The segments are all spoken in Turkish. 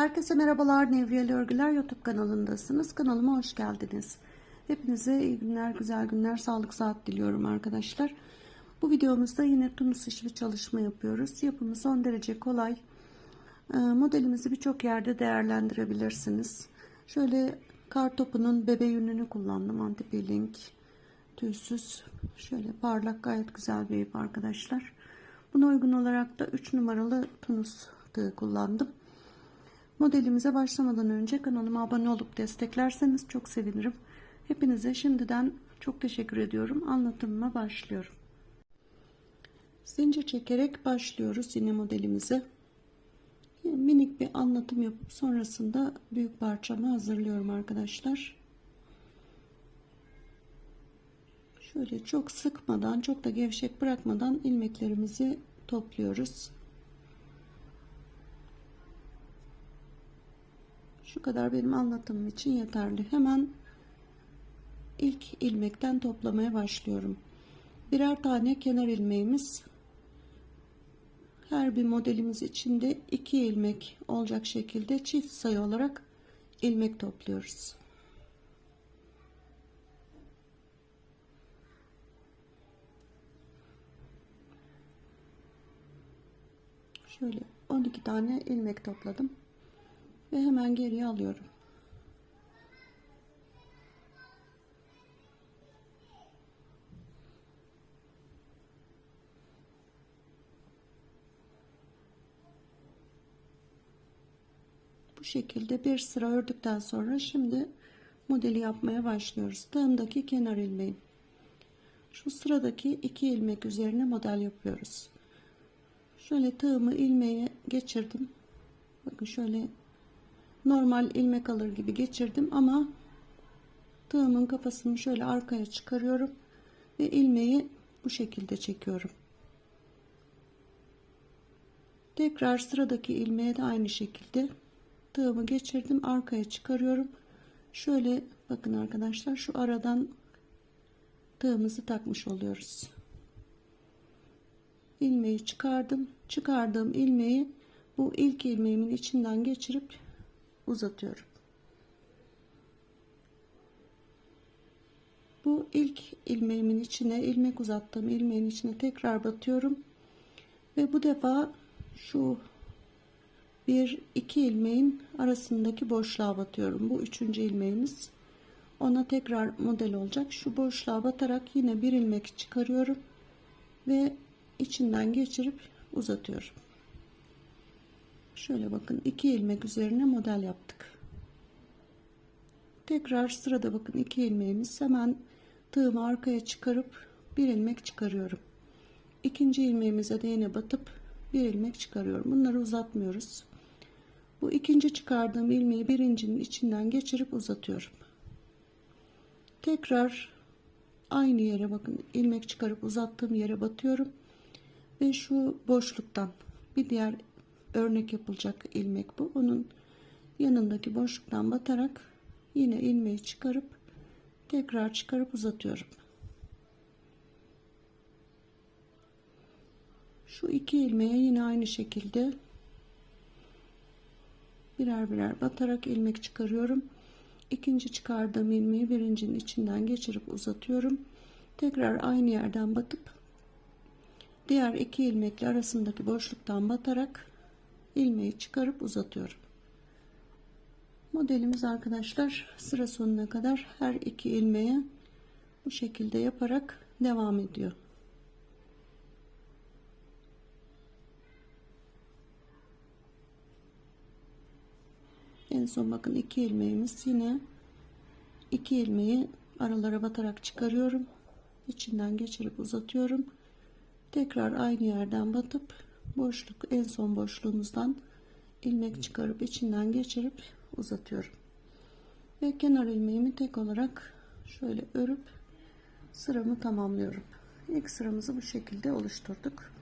Herkese merhabalar Nevriyeli Örgüler YouTube kanalındasınız. Kanalıma hoş geldiniz. Hepinize iyi günler, güzel günler, sağlık saat diliyorum arkadaşlar. Bu videomuzda yine tunus işi çalışma yapıyoruz. Yapımı son derece kolay. Ee, Modelimizi birçok yerde değerlendirebilirsiniz. Şöyle kar topunun bebe yününü kullandım. Anti peeling, tüysüz. Şöyle parlak gayet güzel bir ip arkadaşlar. Buna uygun olarak da 3 numaralı tunus tığı kullandım. Modelimize başlamadan önce kanalıma abone olup desteklerseniz çok sevinirim. Hepinize şimdiden çok teşekkür ediyorum. Anlatımıma başlıyorum. Zincir çekerek başlıyoruz yine modelimize. Minik bir anlatım yapıp sonrasında büyük parçamı hazırlıyorum arkadaşlar. Şöyle çok sıkmadan, çok da gevşek bırakmadan ilmeklerimizi topluyoruz. Şu kadar benim anlatımım için yeterli. Hemen ilk ilmekten toplamaya başlıyorum. Birer tane kenar ilmeğimiz her bir modelimiz içinde iki ilmek olacak şekilde çift sayı olarak ilmek topluyoruz. Şöyle 12 tane ilmek topladım ve hemen geriye alıyorum. Bu şekilde bir sıra ördükten sonra şimdi modeli yapmaya başlıyoruz. Tığımdaki kenar ilmeğim. Şu sıradaki iki ilmek üzerine model yapıyoruz. Şöyle tığımı ilmeğe geçirdim. Bakın şöyle normal ilmek alır gibi geçirdim ama tığımın kafasını şöyle arkaya çıkarıyorum ve ilmeği bu şekilde çekiyorum. Tekrar sıradaki ilmeğe de aynı şekilde tığımı geçirdim arkaya çıkarıyorum. Şöyle bakın arkadaşlar şu aradan tığımızı takmış oluyoruz. ilmeği çıkardım. Çıkardığım ilmeği bu ilk ilmeğimin içinden geçirip uzatıyorum. Bu ilk ilmeğimin içine ilmek uzattığım ilmeğin içine tekrar batıyorum. Ve bu defa şu bir iki ilmeğin arasındaki boşluğa batıyorum. Bu üçüncü ilmeğimiz. Ona tekrar model olacak. Şu boşluğa batarak yine bir ilmek çıkarıyorum ve içinden geçirip uzatıyorum. Şöyle bakın iki ilmek üzerine model yaptık. Tekrar sırada bakın iki ilmeğimiz hemen tığımı arkaya çıkarıp bir ilmek çıkarıyorum. İkinci ilmeğimize de yine batıp bir ilmek çıkarıyorum. Bunları uzatmıyoruz. Bu ikinci çıkardığım ilmeği birincinin içinden geçirip uzatıyorum. Tekrar aynı yere bakın ilmek çıkarıp uzattığım yere batıyorum ve şu boşluktan bir diğer örnek yapılacak ilmek bu. Onun yanındaki boşluktan batarak yine ilmeği çıkarıp tekrar çıkarıp uzatıyorum. Şu iki ilmeğe yine aynı şekilde birer birer batarak ilmek çıkarıyorum. İkinci çıkardığım ilmeği birincinin içinden geçirip uzatıyorum. Tekrar aynı yerden batıp diğer iki ilmekle arasındaki boşluktan batarak ilmeği çıkarıp uzatıyorum. Modelimiz arkadaşlar sıra sonuna kadar her iki ilmeğe bu şekilde yaparak devam ediyor. En son bakın iki ilmeğimiz yine iki ilmeği aralara batarak çıkarıyorum. İçinden geçirip uzatıyorum. Tekrar aynı yerden batıp boşluk en son boşluğumuzdan ilmek çıkarıp içinden geçirip uzatıyorum. Ve kenar ilmeğimi tek olarak şöyle örüp sıramı tamamlıyorum. İlk sıramızı bu şekilde oluşturduk.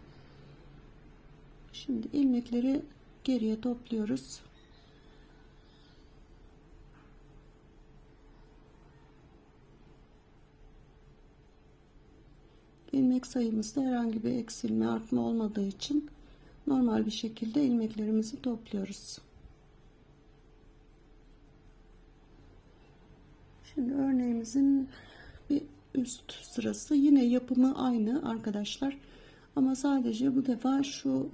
Şimdi ilmekleri geriye topluyoruz. ilmek sayımızda herhangi bir eksilme artma olmadığı için normal bir şekilde ilmeklerimizi topluyoruz. Şimdi örneğimizin bir üst sırası yine yapımı aynı arkadaşlar. Ama sadece bu defa şu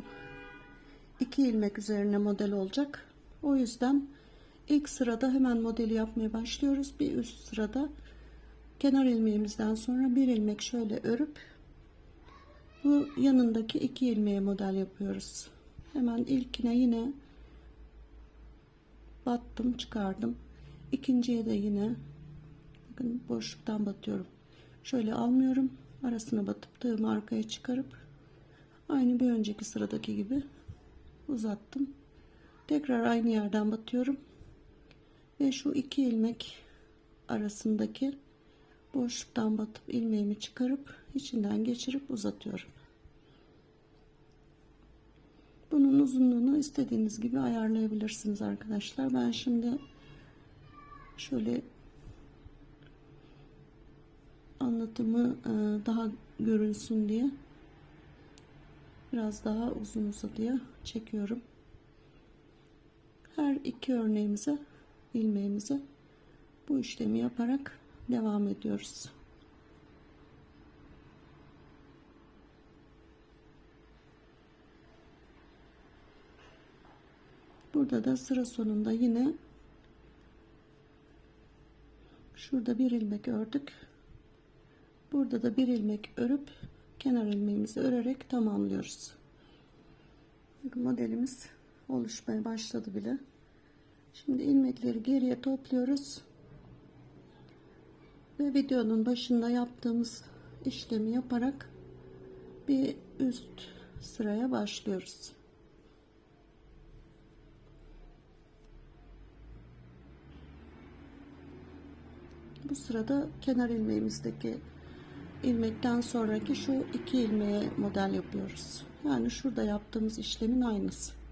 iki ilmek üzerine model olacak. O yüzden ilk sırada hemen modeli yapmaya başlıyoruz. Bir üst sırada kenar ilmeğimizden sonra bir ilmek şöyle örüp bu yanındaki iki ilmeğe model yapıyoruz. Hemen ilkine yine battım çıkardım. İkinciye de yine bakın boşluktan batıyorum. Şöyle almıyorum. Arasına batıp tığımı arkaya çıkarıp aynı bir önceki sıradaki gibi uzattım. Tekrar aynı yerden batıyorum. Ve şu iki ilmek arasındaki boşluktan batıp ilmeğimi çıkarıp içinden geçirip uzatıyorum. Bunun uzunluğunu istediğiniz gibi ayarlayabilirsiniz arkadaşlar. Ben şimdi şöyle anlatımı e, daha görünsün diye biraz daha uzun uzadıya çekiyorum. Her iki örneğimize ilmeğimize bu işlemi yaparak devam ediyoruz. Burada da sıra sonunda yine şurada bir ilmek ördük. Burada da bir ilmek örüp kenar ilmeğimizi örerek tamamlıyoruz. Modelimiz oluşmaya başladı bile. Şimdi ilmekleri geriye topluyoruz. Ve videonun başında yaptığımız işlemi yaparak bir üst sıraya başlıyoruz. Bu sırada kenar ilmeğimizdeki ilmekten sonraki şu iki ilmeğe model yapıyoruz. Yani şurada yaptığımız işlemin aynısı.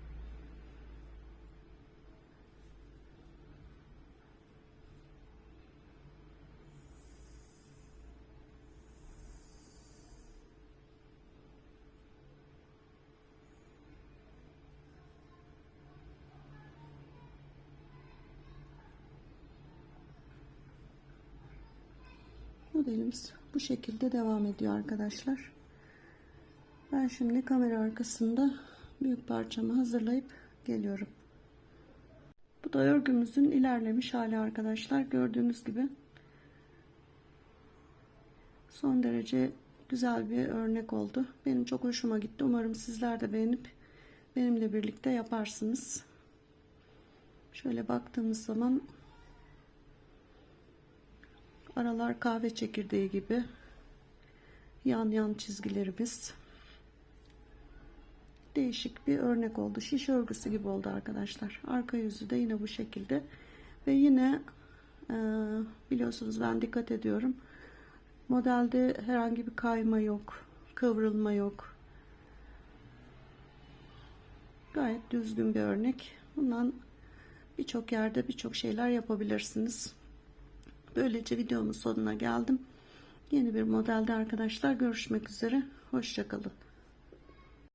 Modelimiz bu şekilde devam ediyor arkadaşlar. Ben şimdi kamera arkasında büyük parçamı hazırlayıp geliyorum. Bu da örgümüzün ilerlemiş hali arkadaşlar. Gördüğünüz gibi son derece güzel bir örnek oldu. Benim çok hoşuma gitti. Umarım sizler de beğenip benimle birlikte yaparsınız. Şöyle baktığımız zaman Aralar kahve çekirdeği gibi. Yan yan çizgilerimiz. Değişik bir örnek oldu. Şiş örgüsü gibi oldu arkadaşlar. Arka yüzü de yine bu şekilde. Ve yine e, biliyorsunuz ben dikkat ediyorum. Modelde herhangi bir kayma yok. Kıvrılma yok. Gayet düzgün bir örnek. Bundan birçok yerde birçok şeyler yapabilirsiniz. Böylece videomun sonuna geldim. Yeni bir modelde arkadaşlar görüşmek üzere. Hoşçakalın.